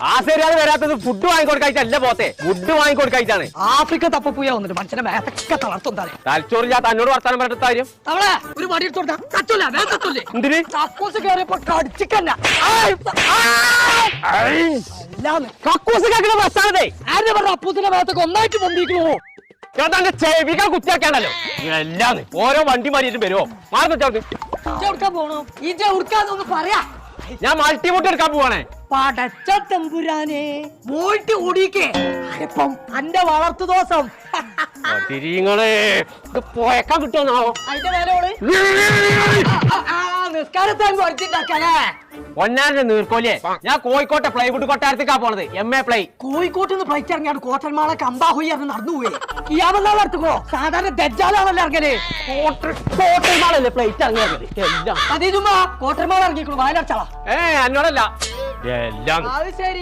ആ ശരിയാണ് വരാത്തത് ഫുഡ് വാങ്ങിക്കൊടുക്കായിട്ടല്ല പോത്തെ. ഫുഡ് വാങ്ങിക്കൊടുക്കായിട്ടാണ് ആഫ്രിക്ക തപ്പപ്പൂയ വന്നിട്ട് മനുഷ്യനെ മേത്തൊക്കെ തളർത്തുന്താണ് തലച്ചോറ് ഞാൻ തന്നോട് വർത്താനം പറഞ്ഞ കാര്യം? അവളെ ഒരു മടി എന്തിന്? കക്കൂസ് കയറിയപ്പോ കടിച്ചിക്കല്ല. അല്ലാന്ന് കക്കൂസ് കേൾക്കുന്ന പ്രസ്ഥാനത്തെ. ആരുടെ പറഞ്ഞ അപ്പൂസിന്റെ മേത്തൊക്കെ ഒന്നായിട്ട് പൊന്തിക്കണോ ഞാൻ തന്റെ ചെവികൾ കുത്തിയാക്കാണല്ലോ എല്ലാം ഓരോ വണ്ടി മാറിയിട്ട് വരുമോ മാറി നിൽക്കാം പോണോ പോണു? ഇജ്ജ പറയാ. ഞാൻ മൾട്ടിമോട്ട് എടുക്കാൻ പോവാണേ. പടച്ച തമ്പുരാനെ പോയിട്ട് ഓടിക്കേ ഇപ്പം അന്റെ വളർത്തു ദോഷം തിരിങ്ങളെ പോയക്കാൻ കിട്ടുമെന്നാവോ? അതിന്റെ മേലോൾ നിസ്കാരത്താൻ കുറച്ചിണ്ടാക്കല്ലേ ഒന്നാരുടെ നീർക്കോലിയെ. ഞാൻ കോഴിക്കോട്ടെ പ്ലൈവുഡ് കൊട്ടാരത്തേക്കാ പോണത്. എം എ പ്ലൈ കോഴിക്കോട്ട് നിന്ന് ഫ്ലൈറ്റ് ഇറങ്ങിയാണ്. കോട്ടന്മാളെ കമ്പാഹുയി നടന്നു പോയി. ഇയാളെന്നാ നടത്തുക്കോ സാധാരണ ദജ്ജാലാണല്ലോ ഇറങ്ങൽ? കോട്ടന്മാളല്ലേ പ്ലേറ്റ് ഇറങ്ങിയത് എല്ലാം. അതേ ചുമ്മാ. കോട്ടൽമാള ഇറങ്ങിക്കണു വയലടച്ചാളാ ഏ എന്നോടല്ല എല്ലാം